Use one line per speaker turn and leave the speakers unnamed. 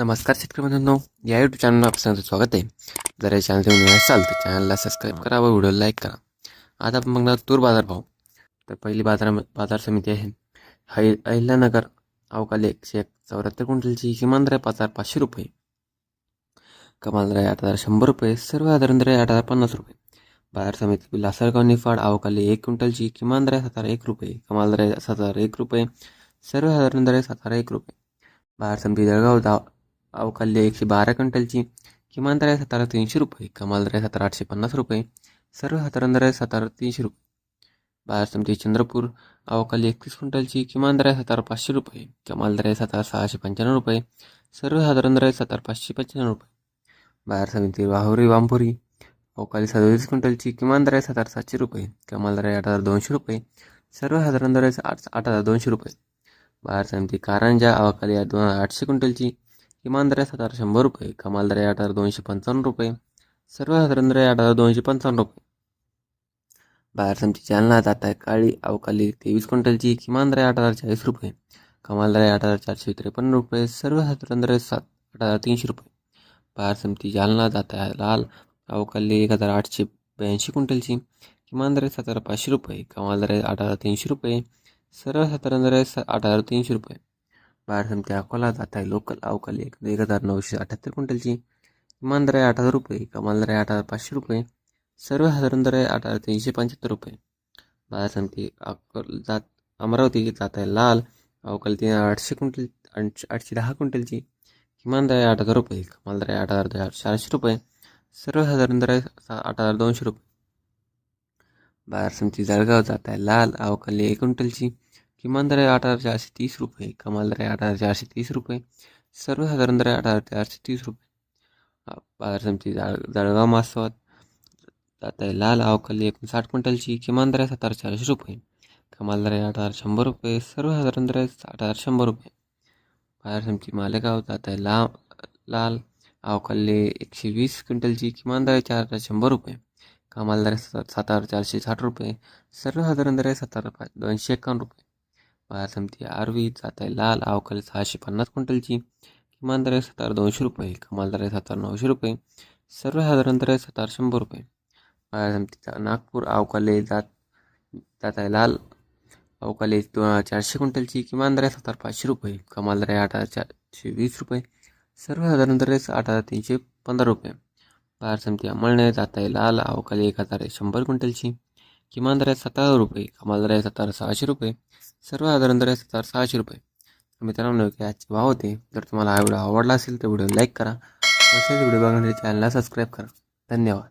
नमस्कार शेतकरी बंधूंनो या यूट्यूब चॅनलला आपलं स्वागत आहे. जर या चॅनल तुम्ही असाल तर चॅनलला सबस्क्राईब करा व व्हिडिओ लाईक करा. आता आपण बघणार तूर बाजार भाव. तर पहिली बाजार बाजार समिती आहे. है अहिल्यानगर अवकाली एकशे एक चौऱ्याहत्तर क्विंटलची किमान दर पाच हजार पाचशे रुपये. कमाल दर आठ हजार शंभर रुपये. सर्वसाधारण दर आठ हजार पन्नास रुपये. बाजार समिती लासलगाव निफाड अवकाली एक क्विंटलची किमान दर सात हजार एक रुपये. कमाल दर सात हजार एक रुपये. सर्वसाधारण दर सात हजार एक रुपये. बाजार समिती जळगाव दा अवकाल्य एकशे बारा क्विंटलची. किमान दर आहे सातारा तीनशे रुपये कमाल दर आहे सातारा आठशे पन्नास रुपये सर्वसाधारण दर आहे सातारा तीनशे रुपये. बाजार समिती चंद्रपूर अवकाली एकतीस क्विंटलची किमान दर आहे सातारा पाचशे रुपये कमाल दर आहे सातारा सहाशे पंच्याण्णव रुपये सर्वसाधारण दर आहे सातारा पाचशे पंच्याण्णव रुपये. बाजार समिती वाहुरी वांभुरी अवकाली सदोतीस क्विंटलची किमान दर आहे सातारा सातशे रुपये कमाल दर आहे आठ हजार दोनशे रुपये सर्वसाधारण दर आहे आठ आठ हजार दोनशे रुपये. बाजार समिती कारंजा अवकाली दोन आठशे क्विंटलची किमान दर हजार शंभर रुपये कमाल दर आठ हजार दोनशे पंचावन्न रुपये सर्वसाधारण दर आठ हजार दोनशे पंचावन्न रुपये. बाहेर समची जालना जात आहे काळी अवकाली तेवीस क्विंटलची किमान आठ हजार चाळीस रुपये कमाल आठ हजार चारशे त्रेपन्न रुपये सर्वसाधारण दर सात आठ हजार तीनशे रुपये. बाहेर समती जालना जात आहे लाल अवकाळी एक हजार आठशे ब्याऐंशी क्विंटलची किमान सात हजार पाचशे रुपये कमाल आठ हजार तीनशे रुपये सर्वसाधारण दर आठ हजार तीनशे रुपये. बाहेर समिती अकोला जात आहे. लोकल अवकाली एक एक हजार नऊशे अठ्ठ्याहत्तर क्विंटलची. किमान दर आहे आठ हजार रुपये कमाल दर आहे आठ हजार पाचशे रुपये सर्वसाधारण दर आहे आठ हजार तीनशे पंच्याहत्तर रुपये. बाजार समिती अकोल जात अमरावती जात आहे लाल अवकाली तीन आठशे क्विंटल आठशे आठशे दहा क्विंटलची. किमान दर आहे आठ हजार रुपये कमाल दर आहे आठ हजार चारशे रुपये सर्वसाधारण दर आहे आठ हजार दोनशे रुपये. बाजार समिती जळगाव जात आहे लाल अवकाली एक क्विंटलची. किमान दर आठ हज़ार चारशे तीस रुपये कमाल दर आहे आठ हज़ार चारशे तीस रुपये सर्वसाधारण दर आहे आठ हज़ार चारशे तीस रुपये बाज़ार समिती जाळ जळगाव मासवत जात आहे लाल अवकाली एकोणसाठ क्विंटलची किमान दर आहे सात हज़ार चारशे रुपये कमाल दर आठ हज़ार शंभर रुपये सर्वसाधारण दर आहे आठ हज़ार शंभर रुपये बाज़ार समिती मालेगाव जात आहे ला लाल अवकाली एकशे वीस क्विंटलची किमान दर आहे चार हज़ार शंभर रुपये कमाल दर आहे सात हज़ार चारशे साठ रुपये सर्वसाधारण दर आहे सात हज़ार दोनशे एकावन्न रुपये बाजार समिती आरवी जात आहे लाल अवकाली सहाशे पन्नास क्विंटलची. किमान दर सतार दोनशे रुपये कमाल दर सतार नऊशे रुपये सर्वसाधारण दर सतार शंभर रुपये. बाजार समितीचा नागपूर अवकाले जात जात आहे लाल अवकाले चारशे क्विंटलची किमान दर सतार पाचशे रुपये कमाल दर आठ हजार चारशे वीस रुपये सर्वसाधारण दर आठ हजार तीनशे पंधरा रुपये. बाजार समिती अंमळने जात आहे लाल अवकाली एक हजार शंभर क्विंटलची. किमान दर आहे सात हजार रुपये कमाल दर आहे सात हजार सहाशे रुपये सर्वसाधारण दर आहे सात हजार सहाशे रुपये. तर मित्रांनो की आजचे भाव होते जर तुम्हाला हा व्हिडिओ आवडला असेल तर व्हिडिओ लाईक करा. असेच व्हिडिओ बघण्यासाठी चॅनलला सबस्क्राईब करा. धन्यवाद.